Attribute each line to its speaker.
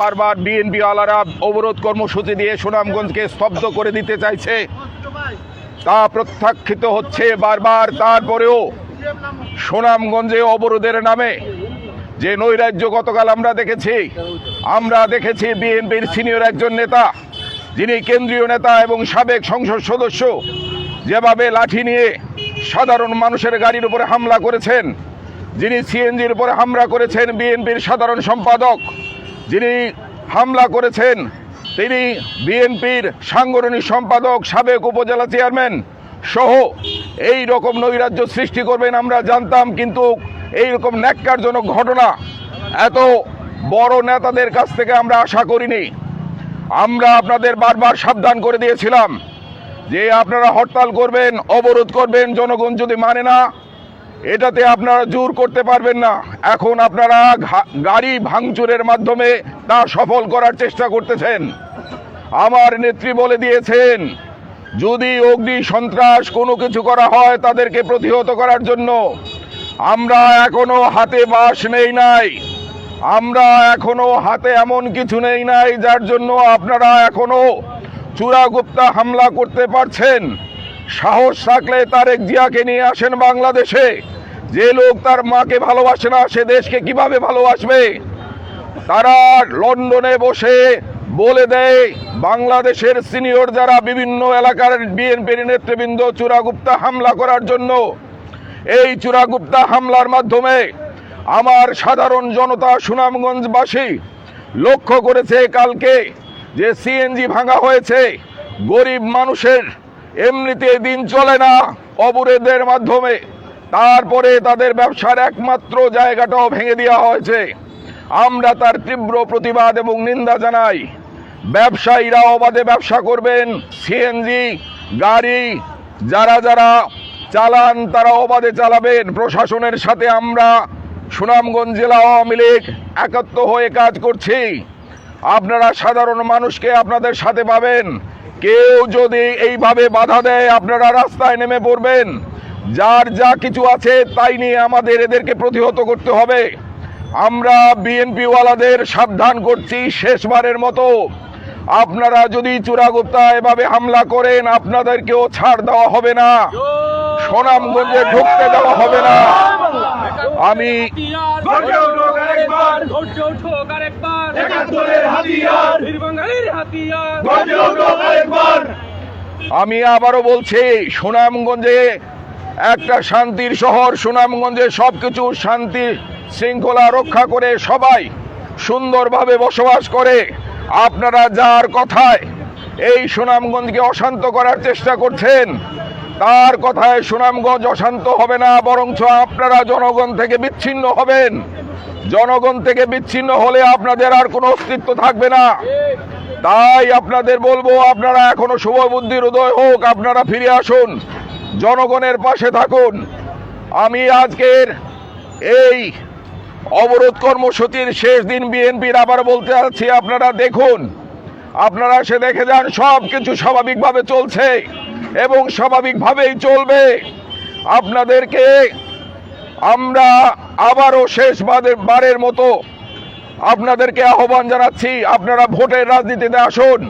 Speaker 1: বারবার বিএনপি আলারা অবরোধ কর্মসূচি দিয়ে সুনামগঞ্জকে স্তব্ধ করে দিতে চাইছে, তা প্রত্যাখ্যিত হচ্ছে বারবার। তারপরেও সুনামগঞ্জে অবরোধের নামে যে নৈরাজ্য গতকাল আমরা দেখেছি আমরা দেখেছি বিএনপির সিনিয়র একজন নেতা, যিনি কেন্দ্রীয় নেতা এবং সাবেক সংসদ সদস্য, যেভাবে লাঠি নিয়ে সাধারণ মানুষের গাড়ির উপরে হামলা করেছেন, যিনি সিএনজির উপরে হামলা করেছেন বিএনপির সাধারণ সম্পাদক। যিনি হামলা করেছেন, তিনি বিএনপির সাংগঠনিক সম্পাদক, সাবেক উপজেলা চেয়ারম্যান সহ এই রকম নৈরাজ্য সৃষ্টি করবেন আমরা জানতাম, কিন্তু এই রকম ন্যাক্কারজনক ঘটনা এত বড় নেতাদের কাছ থেকে আমরা আশা করিনি। আমরা আপনাদের বারবার সাবধান করে দিয়েছিলাম যে আপনারা হরতাল করবেন, অবরোধ করবেন, জনগণ যদি মানে না এটাতে আপনারা জোর করতে পারবেন না। এখন আপনারা গাড়ি ভাঙচুরের মাধ্যমে তা সফল করার চেষ্টা করতেছেন। আমার নেত্রী বলে দিয়েছেন, যদি অগ্নি সন্ত্রাস কোনো কিছু করা হয় তাদেরকে প্রতিহত করার জন্য, আমরা এখনও হাতে বাস নেই নাই। আমরা এখনও হাতে এমন কিছু নেই নাই যার জন্য আপনারা এখনও চূড়াগুপ্তা হামলা করতে পারছেন। সাহস থাকলে তারেক জিয়াকে নিয়ে আসেন বাংলাদেশে। যে লোক তার মাকে ভালোবাসে না, সে দেশকে কীভাবে ভালোবাসবে? তারা লন্ডনে বসে বলে দেয়, বাংলাদেশের সিনিয়র যারা বিভিন্ন এলাকার বিএনপির নেতৃবৃন্দ চূড়াগুপ্তা হামলা করার জন্য, এই চূড়াগুপ্তা হামলার মাধ্যমে আমার সাধারণ জনতা সুনামগঞ্জবাসী লক্ষ্য করেছে কালকে যে সিএনজি ভাঙা হয়েছে। গরিব মানুষের এমনিতে দিন চলে না অবরোধের মাধ্যমে। তারপরে তাদের ব্যবসার একমাত্র জায়গাটাও ভেঙে দেওয়া হয়েছে। আমরা তার তীব্র প্রতিবাদ এবং নিন্দা জানাই। ব্যবসায়ীরা অবাধে ব্যবসা করবেন। সিএনজি গাড়ি, যারা যারা চালান তারা অবাধে চালাবেন। প্রশাসনের সাথে আমরা সুনামগঞ্জ জেলা আওয়ামী লীগ একাত্ম হয়ে কাজ করছি। আপনারা সাধারণ মানুষকে আপনাদের সাথে পাবেন। কেউ যদি এইভাবে বাধা দেয়, আপনারা রাস্তায় নেমে পড়বেন। যার যা কিছু আছে, তাই নিয়ে আমাদের এদেরকে প্রতিহত করতে হবে। আমরা বিএনপিওয়ালাদের সাবধান করছি শেষবারের মতো। আপনারা যদি চূড়াগুপ্তা এভাবে হামলা করেন, আপনাদেরকেও ছাড় দেওয়া হবে না। সুনামগঞ্জে ঢুকতে দেওয়া হবে না। আমি আমি আবারও বলছি, সুনামগঞ্জে একটা শান্তির শহর, সুনামগঞ্জে সব কিছু শান্তি শৃঙ্খলা রক্ষা করে সবাই সুন্দরভাবে বসবাস করে। আপনারা যার কথায় এই সুনামগঞ্জকে অশান্ত করার চেষ্টা করছেন তার কথায় সুনামগঞ্জ অশান্ত হবে না, বরঞ্চ আপনারা জনগণ থেকে বিচ্ছিন্ন হবেন। জনগণ থেকে বিচ্ছিন্ন হলে আপনাদের আর কোনো অস্তিত্ব থাকবে না। তাই আপনাদের বলব, আপনারা এখনও শুভ বুদ্ধির উদয় হোক, আপনারা ফিরে আসুন, জনগণের পাশে থাকুন। আমি আজকের এই অবরোধ কর্মসূচির শেষ দিন বিএনপির আবার বলতে চাচ্ছি আপনারা দেখুন, আপনারা সে দেখে যান সব কিছু স্বাভাবিকভাবে চলছে। এবং স্বাভাবিকভাবেই চলবে। আপনাদেরকে আমরা আবারও শেষ বারের মতো আপনাদেরকে আহ্বান জানাচ্ছি, আপনারা ভোটের রাজনীতিতে আসুন।